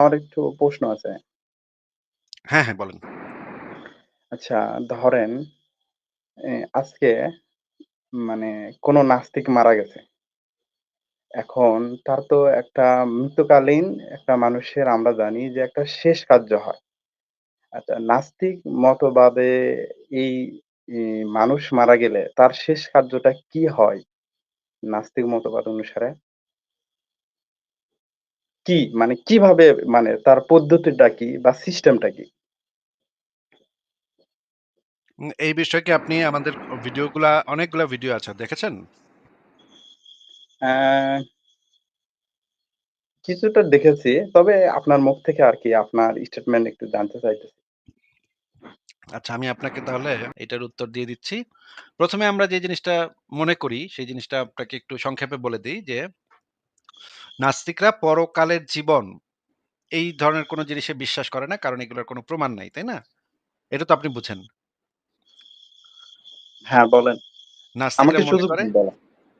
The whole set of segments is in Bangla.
আমার একটু প্রশ্ন আছে। হ্যাঁ, হ্যাঁ বলেন। আচ্ছা ধরেন এ আজকে মানে কোন নাস্তিক মারা গেছে। এখন তার তো একটা মৃত্যুকালীন একটা মানুষের আমরা জানি যে একটা শেষ কার্য হয়। আচ্ছা নাস্তিক মতবাদে এই ই মানুষ মারা গেলে তার শেষ কার্যটা কি হয়? নাস্তিক মতবাদ অনুসারে? কি? মানে কীভাবে মানে তার পদ্ধতিটা কি বা সিস্টেমটা কি? উম এই বিষয়ে কি আপনি আমাদের ভিডিওগুলা অনেকগুলা ভিডিও আছে। দেখেছেন? কিছুটা দেখেছি। তবে আপনার মুখ থেকে আর কি আপনার স্টেটমেন্ট একটু জানতে চাইতেছি। আচ্ছা আমি আপনাকে তাহলে এটার উত্তর দিয়ে দিচ্ছি। প্রথমে আমরা যে জিনিসটা মনে করি সেই জিনিসটা আপনাকে একটু সংক্ষেপে বলে দিই যে নাস্তিকরা পরকালের জীবন এই ধরনের কোনো জিনিসে বিশ্বাস করে না। কারণ এগুলোর কোন প্রমাণ নাই। তাই না? এটা তো আপনি বুঝেন। হ্যাঁ, বলেন। নাস্তিকরা মনে করে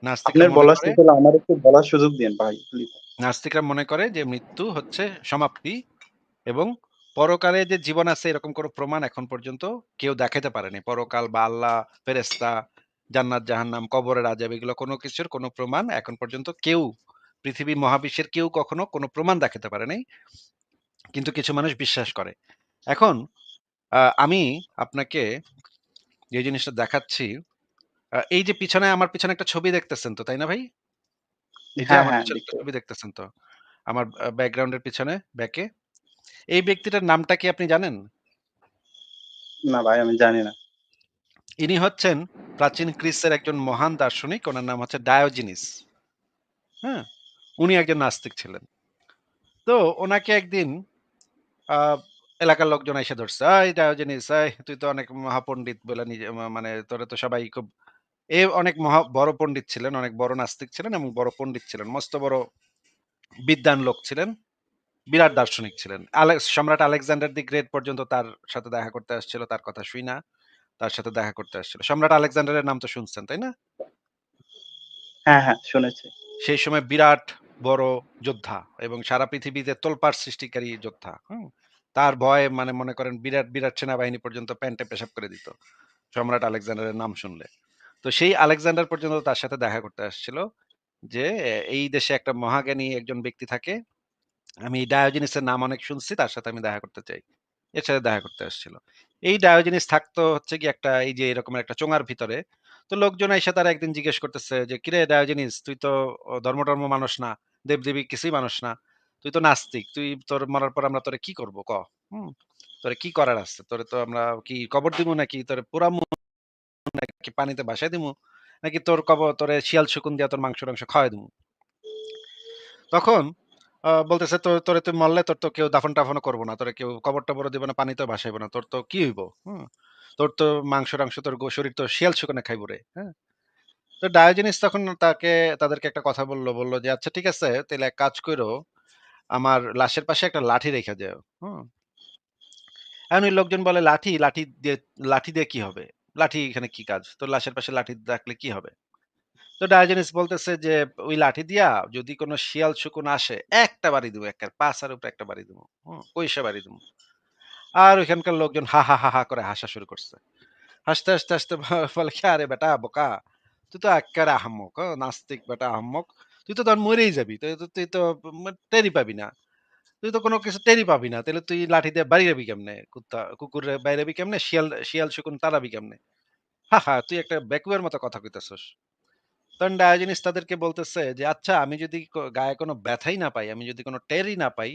নাস্তিকরা মনে বলার করে আমার একটু বলার সুযোগ দিয়েন ভাই নাস্তিকরা মনে করে যে মৃত্যু হচ্ছে সমাপ্তি এবং পরকালে যে জীবন আছে এরকম কোন প্রমাণ এখন পর্যন্ত কেউ দেখাইতে পারেনি। পরকাল বা আল্লাহ, ফেরেশতা, জান্নাত, জাহান্নাম, কবরের আযাব এগুলো কোনো কিছুর কোনো প্রমাণ এখন পর্যন্ত কেউ পৃথিবী মহাবিশ্বের কেউ কখনো কোনো প্রমাণ দেখাতে পারে নাই। কিন্তু কিছু মানুষ বিশ্বাস করে। এখন আমি আপনাকে যে জিনিসটা দেখাচ্ছি, এই যে পিছনে আমার পিছনে একটা ছবি দেখতেছেন তো, তাই না ভাই? এই যে হ্যাঁ, আমার হ্যাঁ, পিছনে একটা ছবি দেখতেছেন তো? আমার আ ব্যাকগ্রাউন্ড এর পিছনে ব্যাকে? এই ব্যক্তিটার নামটা কি আপনি জানেন? না ভাই আমি জানি না। ইনি হচ্ছেন প্রাচীন গ্রিসের একজন মহান দার্শনিক। ওনার নাম হচ্ছে ডায়োজিনিস। হ্যাঁ? উনি একজন নাস্তিক ছিলেন। তো ওনাকে একদিন এলাকার লোকজন আইসা ধরছে। "এই ডায়োজেনিস এই তুই তো অনেক মহাপন্ডিত বলে নিজে মানে তোরে তো সবাই খুব" এ অনেক মহা বড় পন্ডিত ছিলেন, অনেক বড় নাস্তিক ছিলেন এবং বড় পন্ডিত ছিলেন। মস্ত বড় বিদ্বান লোক ছিলেন। বিরাট দার্শনিক ছিলেন। সম্রাট আলেকজান্ডার দি গ্রেট পর্যন্ত তার সাথে দেখা করতে আসছিল তার কথা শুই না তার সাথে দেখা করতে আসছিল। সম্রাট আলেকজান্ডারের নাম তো শুনছেন, তাই না? হ্যাঁ, হ্যাঁ শুনেছি। সেই সময় বিরাট বড় যোদ্ধা এবং সারা পৃথিবীতে তোলপাড় সৃষ্টিকারী যোদ্ধা। তার ভয়ে মানে মনে করেন বিরাট, বিরাট সেনাবাহিনী পর্যন্ত প্যান্টে পেশাব করে দিত। সম্রাট আলেকজান্ডারের নাম শুনলে। তো সেই আলেকজান্ডার পর্যন্ত তার সাথে দেখা করতে আসছিল যে, এই দেশে একটা মহাজ্ঞানী একজন ব্যক্তি থাকে। আমি ডায়োজেনিসের নাম অনেক শুনছি, তার সাথে আমি দেখা করতে চাই। এর সাথে দেখা করতে আসছিল। এই ডায়োজিনিস থাকতো হচ্ছে কি একটা এই যে এরকম একটা চোঙার ভিতরে। তো লোকজন এসে তারা একদিন জিজ্ঞেস করতেছে যে, "কিরে ডায়োজেনিস তুই তো ধর্ম-টর্ম মানোস না, দেব-দেবী কিছুই মানোস না। তুই তো নাস্তিক। তুই তোর মরার পর আমরা তোরে কি করব ক? হুম? তোরে কি করার আছে? তোরে তো আমরা কি কবর দিমু নাকি তোরে পোড়ামু নাকি পানিতে ভাসায় দিমু? নাকি তোর কবর তোরে শিয়াল শকুন দিয়া তোর মাংস-টাংস খাওয়ায় দিমু?" তখন বলতেছে, "তো তোরে তুই মরলে তোর তো কেউ দাফন-টাফনও করব না। তোরে কেউ কবর-টবরও দিব না, পানিতেও ভাসাইবে না। তোর তো কি হইব? হুম? তোর তো মাংস-টাংস তোর শরীর তো শিয়াল শকুনে খাইব রে।" হ্যাঁ? তো ডায়োজেনিস তখন তাকে তাদেরকে একটা কথা বলল বলল যে, "আচ্ছা ঠিক আছে, তাহলে এক কাজ করো আমার লাশের পাশে একটা লাঠি রেখে যাও।" হুম? এখন ওই লোকজন বলে, "লাঠি? লাঠি দিয়ে লাঠি দিয়ে কি হবে? লাঠি এখানে কি কাজ? তোর লাশের পাশে লাঠি রাখলে কি হবে?" তো ডায়োজেনিস বলতেছে যে, "ওই লাঠি দিয়া যদি কোনো শিয়াল শকুন আসে, একটা বাড়ি দিমু এক্কারে পাছার উপরে একটা বাড়ি। হুম? কইসা বাড়ি দিমু।" আর ওইখানকার লোকজন হা, হা, হা, হা করে হাসা শুরু করছে। হাসতে, হাসতে, হাসতে বলে কি, "আরে বেটা বোকা! তুই তো এক্কেবারে আহাম্মক, নাস্তিক বেটা আহাম্মক। তুই তো তখন মরেই যাবি। তুই তো তুই তো ম টেরই পাবি না। তুই তো কোনো কিছু টেরই পাবি না। তাইলে তুই লাঠি দিয়ে বাইরাবি কেমনে? কুত্তা কুকুরে বাইরাবি কেমনে? শিয়াল শিয়াল শকুন তাড়াবি কেমনে? হা, হা! তুই একটা বেকুবের মতো কথা কইতেছস।" তখন ডায়োজেনিস তাদেরকে বলতেছে যে, "আচ্ছা আমি যদি গায়ে কোনো ব্যথাই না পাই, আমি যদি কোনো টেরই না পাই,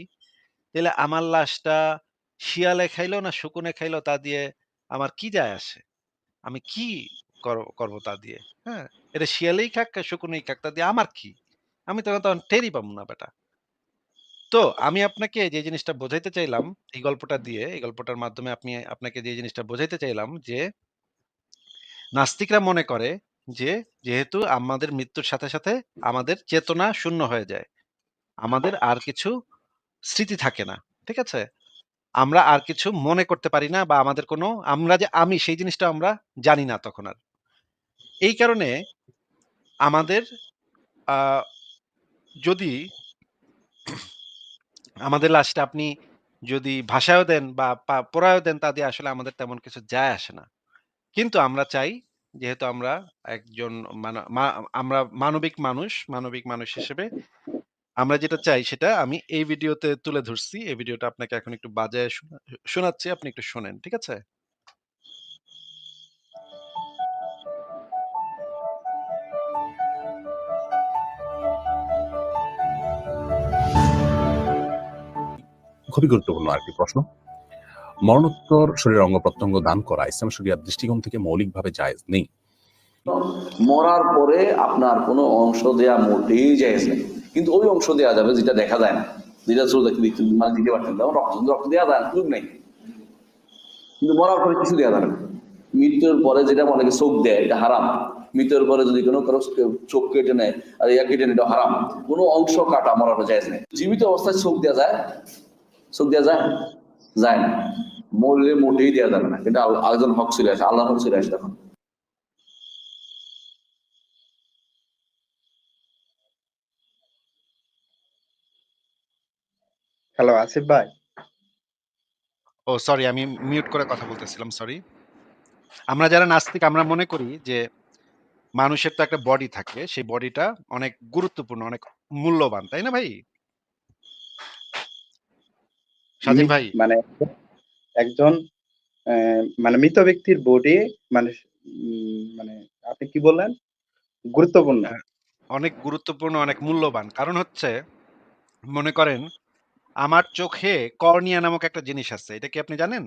তাহলে আমার লাশটা শিয়ালে খাইলো না শকুনে খাইলো তা দিয়ে আমার কি যায় আসে? আমি কি করব তা দিয়ে? হ্যাঁ? এটা শিয়ালেই খাক, শকুনেই খাক, তা দিয়ে আমার কি? আমি তখন তখন টেরই পামু না বেটা।" তো আমি আপনাকে যে জিনিসটা বোঝাইতে চাইলাম এই গল্পটা দিয়ে, এই গল্পটার মাধ্যমে আপনি আপনাকে যে জিনিসটা বোঝাইতে চাইলাম যে নাস্তিকরা মনে করে যে, যেহেতু আমাদের মৃত্যুর সাথে, সাথে আমাদের চেতনা শূন্য হয়ে যায়। আমাদের আর কিছু স্মৃতি থাকে না। ঠিক আছে? আমরা আর কিছু মনে করতে পারি না বা আমাদের কোনো আমরা যে আমি সেই জিনিসটা আমরা জানি না তখন আর। এই কারণে আমাদের যদি আমাদের লাশটা আপনি যদি ভাসায়ও দেন বা পোড়ায়ও দেন তা দিয়ে আসলে আমাদের তেমন কিছু যায় আসে না। কিন্তু আমরা চাই যেহেতু আমরা একজন আমরা মানবিক মানুষ, মানবিক মানুষ হিসেবে আমরা যেটা চাই সেটা আমি এই ভিডিওতে তুলে ধরছি। এই ভিডিওটা আপনাকে এখন একটু বাজায় শোনাচ্ছি। আপনি একটু শোনেন। ঠিক আছে? খুবই গুরুত্বপূর্ণ আরেকটি প্রশ্ন। মরণোত্তর শরীরের অঙ্গ-প্রত্যঙ্গ দান করা ইসলাম শরিয়ার দৃষ্টিকোণ থেকে মৌলিকভাবে জায়েজ নেই। মরার পরে আপনার কোনো অংশ দেয়া মোটেই জায়েজ নেই। কিন্তু ওই অংশ দেওয়া যাবে যেটা দেখা যায় না। যেটা শ্রোতা মানে দিতে পারতেন যেমন রক্ত রক্ত দেওয়া যায় না, সুযোগ নেই। কিন্তু মরার পরে কিছু দেওয়া যাবে না। মৃত্যুর পরে যেটা অনেকে চোখ দেয়, এটা হারাম। মৃত্যুর পরে যদি কোনো কারও চোখ কেটে নেয়, আর ইয়া কেটে নেয়, এটা হারাম। কোনো অংশ কাটা মরার পরে জায়েজ নেই। জীবিত অবস্থায় চোখ দেওয়া যায় চোখ দেওয়া যায় যায় না মরলে মোটেই দেওয়া যাবে না আল- আরেকজন হক চলে আসে আল্লাহ হক চলে আসে তখন হ্যালো আসিফ ভাই। ও সরি আমি মিউট করে কথা বলতেছিলাম সরি। আমরা যারা নাস্তিক আমরা মনে করি যে মানুষের তো একটা বডি থাকে। সেই বডিটা অনেক গুরুত্বপূর্ণ, অনেক মূল্যবান। তাই না ভাই? স্বাধীন ভাই? মানে একজন মানে মৃত ব্যক্তির বডি মানে মানে আপনি কি বললেন? গুরুত্বপূর্ণ। হ্যাঁ, অনেক গুরুত্বপূর্ণ, অনেক মূল্যবান। কারণ হচ্ছে মনে করেন আমার চোখে কর্নিয়া নামক একটা জিনিস আছে। এটা কি আপনি জানেন?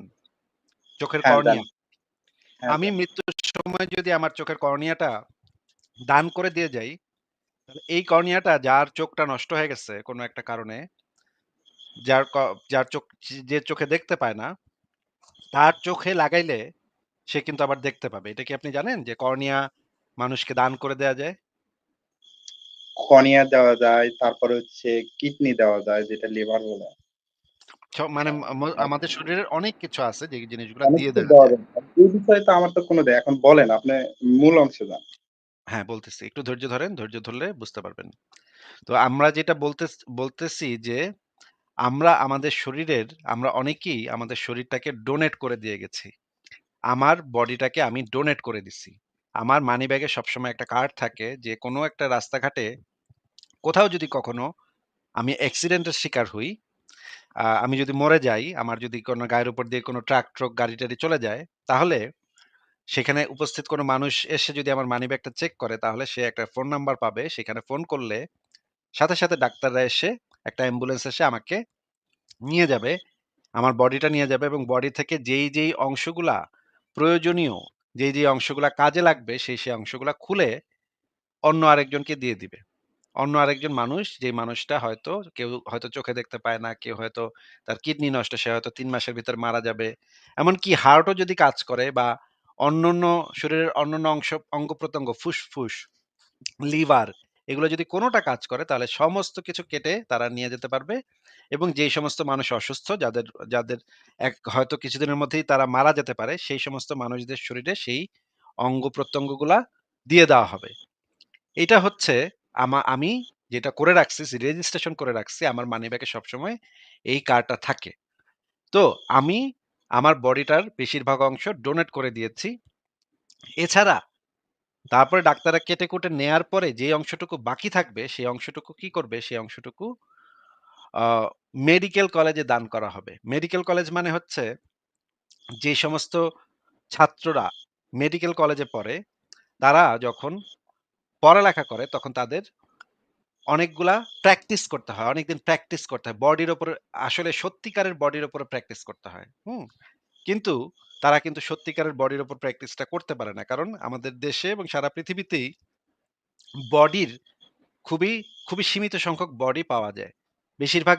চোখের হ্যাঁ, কর্নিয়া। হ্যাঁ, আমি মৃত্যুর সময় যদি আমার চোখের কর্নিয়াটা দান করে দিয়ে যাই, তাহলে এই কর্নিয়াটা যার চোখটা নষ্ট হয়ে গেছে কোনো একটা কারণে, যার যার চোখ যে চোখে দেখতে পায় না, তার চোখে লাগাইলে সে কিন্তু আবার দেখতে পাবে। এটা কি আপনি জানেন যে কর্নিয়া মানুষকে দান করে দেয়া যায়? কর্নিয়া দেওয়া যায়, তারপরে হচ্ছে কিডনি দেওয়া যায় যেটা লিভার বলে। মানে আমাদের শরীরের অনেক কিছু আছে যে জিনিসগুলা দিয়ে দেয়া দেওয়া যায়। যায়। এই বিষয়ে তো আমার তো কোনো দে এখন বলেন আপনি মূল অংশে যান। হ্যাঁ, বলতেছি। একটু ধৈর্য ধরেন। ধৈর্য ধরলে বুঝতে পারবেন। তো আমরা যেটা বলতে বলতেছি যে আমরা আমাদের শরীরের আমরা অনেকেই আমাদের শরীরটাকে ডোনেট করে দিয়ে গেছি। আমার বডিটাকে আমি ডোনেট করে দিছি। আমার মানিব্যাগে সবসময় একটা কার্ড থাকে যে কোনো একটা রাস্তাঘাটে কোথাও যদি কখনো আমি অ্যাক্সিডেন্টের শিকার হই, আমি যদি মরে যাই, আমার যদি কোনো গায়ের উপর দিয়ে কোনো ট্রাক-ট্রুক, গাড়ি-টাড়ি চলে যায়, তাহলে সেখানে উপস্থিত কোনো মানুষ এসে যদি আমার মানি ব্যাগটা চেক করে তাহলে সে একটা ফোন নাম্বার পাবে। সেখানে ফোন করলে সাথে, সাথে ডাক্তাররা এসে একটা অ্যাম্বুলেন্স এসে আমাকে নিয়ে যাবে। আমার বডিটা নিয়ে যাবে এবং বডি থেকে যেই, যেই অংশগুলা প্রয়োজনীয়, যেই, যেই অংশগুলা কাজে লাগবে সেই, সেই অংশগুলা খুলে অন্য আরেকজনকে দিয়ে দিবে। অন্য আরেকজন মানুষ যে মানুষটা হয়তো কেউ হয়তো চোখে দেখতে পায় না, কেউ হয়তো তার কিডনি নষ্ট, সে হয়তো তিন মাসের ভিতর মারা যাবে। এমনকি হার্টও যদি কাজ করে বা অন্যান্য শরীরের অন্যান্য অংশ অঙ্গ-প্রত্যঙ্গ, ফুসফুস, লিভার এগুলো যদি কোনোটা কাজ করে তাহলে সমস্ত কিছু কেটে তারা নিয়ে যেতে পারবে এবং যেই সমস্ত মানুষ অসুস্থ যাদের যাদের এক হয়তো কিছুদিনের মধ্যেই তারা মারা যেতে পারে সেই সমস্ত মানুষদের শরীরে সেই অঙ্গ-প্রত্যঙ্গগুলা দিয়ে দেওয়া হবে। এটা হচ্ছে আমা আমি যেটা করে রাখছি, রেজিস্ট্রেশন করে রাখছি আমার মানি ব্যাগে সবসময় এই কার্ডটা থাকে। তো আমি আমার বডিটার বেশিরভাগ অংশ ডোনেট করে দিয়েছি। এছাড়া তারপরে ডাক্তাররা কেটে-কুটে নেয়ার পরে যে অংশটুকু বাকি থাকবে সেই অংশটুকু কি করবে? সেই অংশটুকু মেডিকেল কলেজে দান করা হবে। মেডিকেল কলেজ মানে হচ্ছে যে সমস্ত ছাত্ররা মেডিকেল কলেজে পড়ে, তারা যখন পড়ালেখা করে তখন তাদের অনেকগুলা প্র্যাকটিস করতে হয়। অনেকদিন প্র্যাকটিস করতে হয়। বডির উপরে আসলে সত্যিকারের বডির উপরে প্র্যাকটিস করতে হয়। হুম? কিন্তু তারা কিন্তু সত্যিকারের বডির উপর প্র্যাকটিসটা করতে পারে না। কারণ আমাদের দেশে এবং সারা পৃথিবীতেই বডির খুবই, খুবই সীমিত সংখ্যক বডি পাওয়া যায়। বেশিরভাগ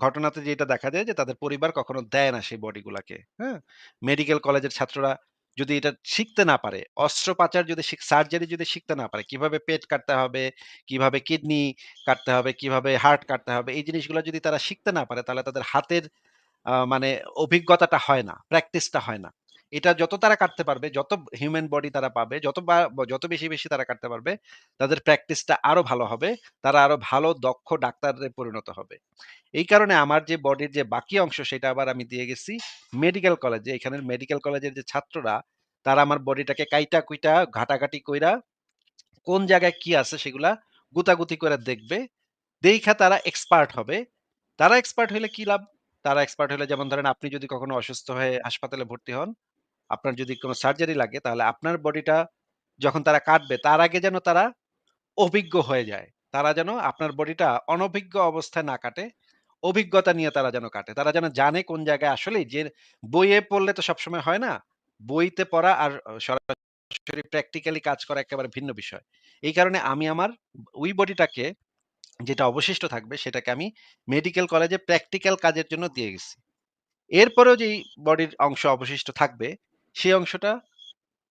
ঘটনাতে যেটা দেখা যায় যে তাদের পরিবার কখনো দেয় না সেই বডিগুলাকে। হ্যাঁ? মেডিকেল কলেজের ছাত্ররা যদি এটা শিখতে না পারে, অস্ত্রোপচার যদি সার্জারি যদি শিখতে না পারে, কীভাবে পেট কাটতে হবে, কীভাবে কিডনি কাটতে হবে, কীভাবে হার্ট কাটতে হবে, এই জিনিসগুলো যদি তারা শিখতে না পারে তাহলে তাদের হাতের মানে অভিজ্ঞতাটা হয় না, প্র্যাকটিসটা হয় না। এটা যত তারা কাটতে পারবে, যত হিউম্যান বডি তারা পাবে, যত যত বেশি, বেশি তারা কাটতে পারবে, তাদের প্র্যাকটিসটা আরও ভালো হবে। তারা আরও ভালো দক্ষ ডাক্তারে পরিণত হবে। এই কারণে আমার যে বডির যে বাকি অংশ সেটা আবার আমি দিয়ে গেছি মেডিকেল কলেজে। এখানের মেডিকেল কলেজের যে ছাত্ররা তারা আমার বডিটাকে কাইটা-কুইটা ঘাটাঘাটি কইরা কোন জায়গায় কি আছে সেগুলা গুতাগুতি করে দেখবে। দেইখা তারা এক্সপার্ট হবে। তারা এক্সপার্ট হইলে কি লাভ? তারা এক্সপার্ট হলে যেমন ধরেন আপনি যদি কখনো অসুস্থ হয়ে হাসপাতালে ভর্তি হন, আপনার যদি কোনো সার্জারি লাগে তাহলে আপনার বডিটা যখন তারা কাটবে তার আগে যেন তারা অভিজ্ঞ হয়ে যায়। তারা যেন আপনার বডিটা অনভিজ্ঞ অবস্থায় না কাটে, অভিজ্ঞতা নিয়ে তারা যেন কাটে। তারা যেন জানে কোন জায়গায় আসলেই যে বইয়ে পড়লে তো সবসময় হয় না। বইতে পড়া আর সরাসরি প্র্যাকটিক্যালি কাজ করা একেবারে ভিন্ন বিষয়। এই কারণে আমি আমার ওই বডিটাকে যেটা অবশিষ্ট থাকবে সেটাকে আমি মেডিকেল কলেজে প্র্যাকটিক্যাল কাজের জন্য দিয়ে গেছি। এরপরেও যেই বডির অংশ অবশিষ্ট থাকবে, সেই অংশটা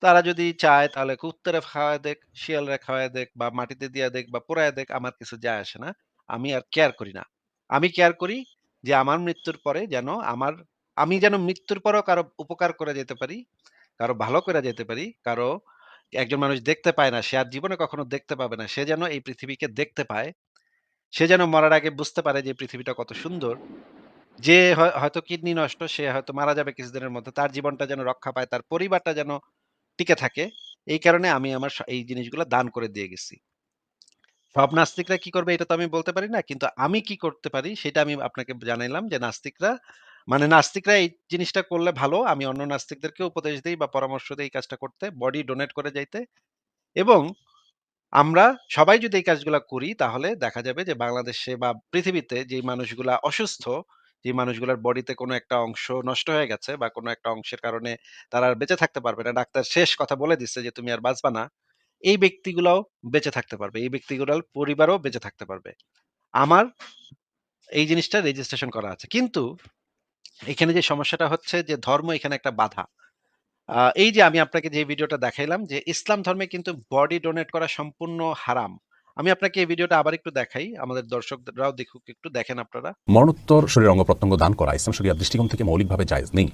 তারা যদি চায় তাহলে কুত্তারে খাওয়ায় দেক, শিয়ালরে খাওয়ায় দেক বা মাটিতে দিয়া দেক বা পোড়ায়া দেক আমার কিছু যায় আসে না। আমি আর কেয়ার করি না। আমি কেয়ার করি যে আমার মৃত্যুর পরে যেন আমার আমি যেন মৃত্যুর পরেও কারও উপকার করে যেতে পারি, কারও ভালো করে যেতে পারি, কারও একজন মানুষ দেখতে পায় না, সে আর জীবনে কখনো দেখতে পাবে না। সে যেন এই পৃথিবীকে দেখতে পায়। সে যেন মরার আগে বুঝতে পারে যে পৃথিবীটা কত সুন্দর। যে হয়তো কিডনি নষ্ট সে হয়তো মারা যাবে কিছুদিনের মধ্যে। তার জীবনটা যেন রক্ষা পায়, তার পরিবারটা যেন টিকে থাকে। এই কারণে আমি আমার এই জিনিসগুলো দান করে দিয়ে গেছি। সব নাস্তিকরা কি করবে এটা তো আমি বলতে পারি না। কিন্তু আমি কি করতে পারি সেটা আমি আপনাকে জানাইলাম যে নাস্তিকরা মানে নাস্তিকরা এই জিনিসটা করলে ভালো। আমি অন্য নাস্তিকদেরকেও উপদেশ দিই বা পরামর্শ দেই এই কাজটা করতে। বডি ডোনেট করে যাইতে। এবং আমরা সবাই যদি এই কাজগুলা করি তাহলে দেখা যাবে যে বাংলাদেশে বা পৃথিবীতে যেই মানুষগুলা অসুস্থ, যে মানুষগুলার বডিতে কোনো একটা অংশ নষ্ট হয়ে গেছে বা কোনো একটা অংশের কারণে তারা আর বেঁচে থাকতে পারবে না। ডাক্তার শেষ কথা বলে দিচ্ছে যে তুমি আর বাঁচবা না। এই ব্যক্তিগুলাও বেঁচে থাকতে পারবে। এই ব্যক্তিগুলার পরিবারও বেঁচে থাকতে পারবে। আমার এই জিনিসটা রেজিস্ট্রেশন করা আছে। কিন্তু এখানে যে সমস্যাটা হচ্ছে যে ধর্ম এখানে একটা বাধা। এই যে আমি আপনাকে যে ভিডিওটা দেখাইলাম যে ইসলাম ধর্মে কিন্তু বডি ডোনেট করা সম্পূর্ণ হারাম। আমি আপনাকে এই ভিডিওটা আবার একটু দেখাই। আমাদের দর্শকরাও দেখুক, একটু দেখেন আপনারা। মরণোত্তর শরীরের অঙ্গ-প্রত্যঙ্গ দান করা, ইসলাম শরিয়ার দৃষ্টিকোণ থেকে মৌলিকভাবে জায়েজ নেই।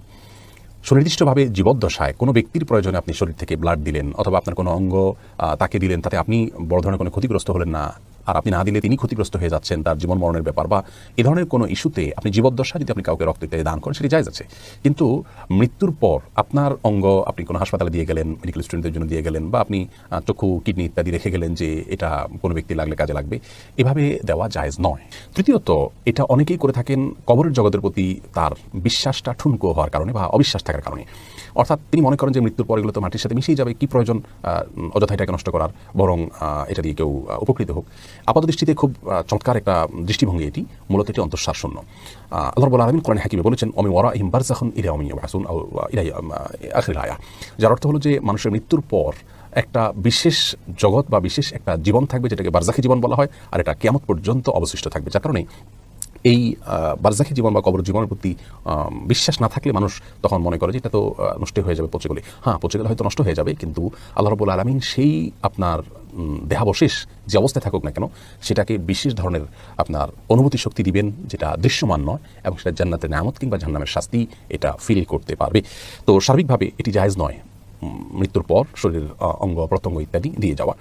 সুনির্দিষ্টভাবে জীবদ্দশায় কোনো ব্যক্তির প্রয়োজনে আপনি শরীর থেকে ব্লাড দিলেন, অথবা আপনার কোনো অঙ্গ তাকে দিলেন, তাতে আপনি বড় ধরনের কোনো ক্ষতিগ্রস্ত হলেন না। আর আপনি না দিলে তিনি ক্ষতিগ্রস্ত হয়ে যাচ্ছেন তার জীবন মরণের ব্যাপার বা এ ধরনের কোনো ইস্যুতে আপনি জীবদ্দশায় যদি আপনি কাউকে রক্ত ইত্যাদি দান করেন সেটি জায়েজ আছে। কিন্তু মৃত্যুর পর আপনার অঙ্গ আপনি কোনো হাসপাতালে দিয়ে গেলেন, মেডিকেল স্টুডেন্টদের জন্য দিয়ে গেলেন বা আপনি চক্ষু, কিডনি ইত্যাদি রেখে গেলেন যে এটা কোনো ব্যক্তি লাগলে কাজে লাগবে। এভাবে দেওয়া জায়েজ নয়। তৃতীয়ত এটা অনেকেই করে থাকেন কবরের জগতের প্রতি তার বিশ্বাসটা ঠুনকো হওয়ার কারণে বা অবিশ্বাস থাকার কারণে। অর্থাৎ তিনি মনে করেন যে মৃত্যুর পর এগুলো তো মাটির সাথে মিশেই যাবে। কি প্রয়োজন অযথা এটাকে নষ্ট করার, বরং এটা দিয়ে কেউ উপকৃত হোক। আপাত দৃষ্টিতে খুব চমৎকার একটা দৃষ্টিভঙ্গি এটি। মূলত এটি অন্তঃসার শূন্য। আল্লাহ রাব্বুল আলামিন কোরআনে হাকিমে বলেছেন, ওয়া ওয়ারাইহিম বারযাখুন ইলা ইয়াউমি ইউবআসুন আও ইলা আখির আয়া। যার অর্থ হলো যে মানুষের মৃত্যুর পর একটা বিশেষ জগৎ বা বিশেষ একটা জীবন থাকবে, যেটাকে বারজাখি জীবন বলা হয়, আর এটা কেমন পর্যন্ত অবশিষ্ট থাকবে। যার কারণে এই বারজাখি জীবন বা কবর জীবনের প্রতি বিশ্বাস না থাকলে মানুষ তখন মনে করে যে এটা তো নষ্ট হয়ে যাবে পচে গেলে। হ্যাঁ, পচে গেলে হয়তো নষ্ট হয়ে যাবে কিন্তু আল্লাহ রাব্বুল আলামিন সেই আপনার দেহাবশেষ যে অবস্থায় থাকুক না কেন সেটাকে বিশেষ ধরনের আপনার অনুভূতি শক্তি দিবেন যেটা দৃশ্যমান নয় এবং সেটা জান্নাতের নামত কিংবা জান্নামের শাস্তি এটা ফিল করতে পারবে। তো সার্বিকভাবে এটি জায়েজ নয়। মৃত্যুর পর শরীরের অঙ্গ-প্রত্যঙ্গ ইত্যাদি দিয়ে যাওয়া।